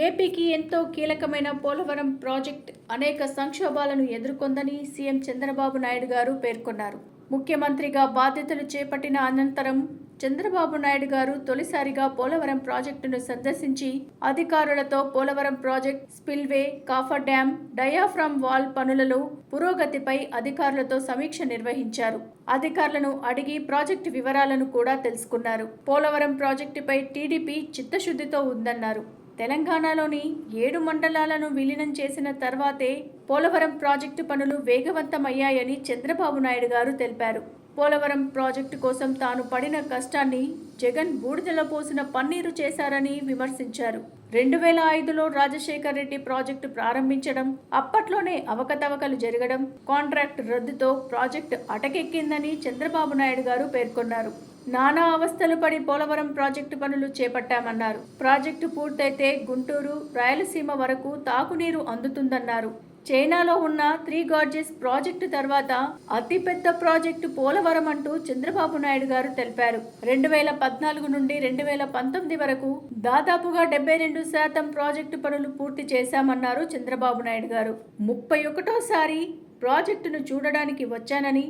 ఏపీకి ఎంతో కీలకమైన పోలవరం ప్రాజెక్ట్ అనేక సంక్షోభాలను ఎదుర్కొందని సీఎం చంద్రబాబు నాయుడు గారు పేర్కొన్నారు. ముఖ్యమంత్రిగా బాధ్యతలు చేపట్టిన అనంతరం చంద్రబాబు నాయుడు గారు తొలిసారిగా పోలవరం ప్రాజెక్టును సందర్శించి అధికారులతో Polavaram project spillway cofferdam diaphragm wall పనులలో పురోగతిపై అధికారులతో సమీక్ష నిర్వహించారు. అధికారులను అడిగి ప్రాజెక్టు వివరాలను కూడా తెలుసుకున్నారు. పోలవరం ప్రాజెక్టుపై టీడీపీ చిత్తశుద్ధితో ఉందన్నారు. తెలంగాణలోని ఏడు మండలాలను విలీనం చేసిన తర్వాతే పోలవరం ప్రాజెక్టు పనులు వేగవంతమయ్యాయని చంద్రబాబు నాయుడు గారు తెలిపారు. పోలవరం ప్రాజెక్టు కోసం తాను పడిన కష్టాన్ని జగన్ బూడిదలో పోసిన పన్నీరు చేశారని విమర్శించారు. రెండు వేల ఐదులో రాజశేఖర్ రెడ్డి ప్రాజెక్టు ప్రారంభించడం అప్పట్లోనే అవకతవకలు జరగడం కాంట్రాక్ట్ రద్దుతో ప్రాజెక్టు అటకెక్కిందని చంద్రబాబు నాయుడు గారు పేర్కొన్నారు. నానా అవస్థలు పడి పోలవరం ప్రాజెక్టు పనులు చేపట్టామన్నారు. ప్రాజెక్టు పూర్తయితే గుంటూరు రాయలసీమ వరకు తాగునీరు అందుతుందన్నారు. చైనాలో ఉన్న త్రీ గార్జెస్ ప్రాజెక్టు తర్వాత అతిపెద్ద ప్రాజెక్టు పోలవరం అంటూ చంద్రబాబు నాయుడు గారు తెలిపారు. రెండు వేల పద్నాలుగు నుండి రెండు వేల పంతొమ్మిది వరకు దాదాపుగా డెబ్బై రెండు శాతం ప్రాజెక్టు పనులు పూర్తి చేశామన్నారు చంద్రబాబు నాయుడు గారు. ముప్పై ఒకటోసారి ప్రాజెక్టును చూడడానికి వచ్చానని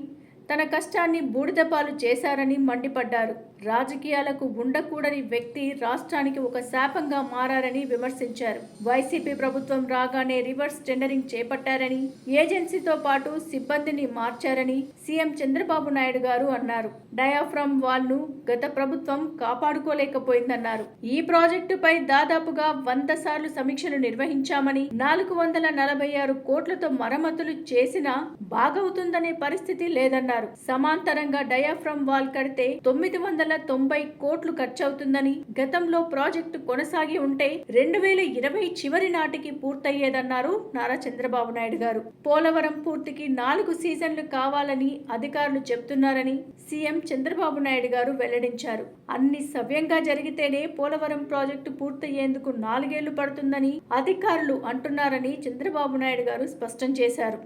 తన కష్టాన్ని బూడిదపాలు చేశారని మండిపడ్డారు. రాజకీయాలకు ఉండకూడని వ్యక్తి రాష్ట్రానికి ఒక శాపంగా మారారని విమర్శించారు. వైసీపీ ప్రభుత్వం రాగానే రివర్స్ టెండరింగ్ చేపట్టారని ఏజెన్సీతో పాటు సిబ్బందిని మార్చారని సీఎం చంద్రబాబు నాయుడు గారు అన్నారు. డయాఫ్రమ్ వాల్ను గత ప్రభుత్వం కాపాడుకోలేకపోయిందన్నారు. ఈ ప్రాజెక్టుపై దాదాపుగా వంద సార్లు సమీక్షలు నిర్వహించామని నాలుగు వందల నలభై ఆరు కోట్లతో మరమ్మతులు చేసినా బాగవుతుందనే పరిస్థితి లేదన్నారు. సమాంతరంగా డయాఫ్రమ్ వాల్ కడితే తొమ్మిది వందల తొంభై కోట్లు ఖర్చవుతుందని గతంలో ప్రాజెక్టు కొనసాగి ఉంటే రెండు వేల ఇరవై చివరి నాటికి పూర్తయ్యేదన్నారు నారా చంద్రబాబు నాయుడు గారు. పోలవరం పూర్తికి నాలుగు సీజన్లు కావాలని అధికారులు చెబుతున్నారని సీఎం చంద్రబాబు నాయుడు గారు వెల్లడించారు. అన్ని సవ్యంగా జరిగితేనే పోలవరం ప్రాజెక్టు పూర్తయ్యేందుకు నాలుగేళ్ళు పడుతుందని అధికారులు అంటున్నారని చంద్రబాబు నాయుడు గారు స్పష్టం చేశారు.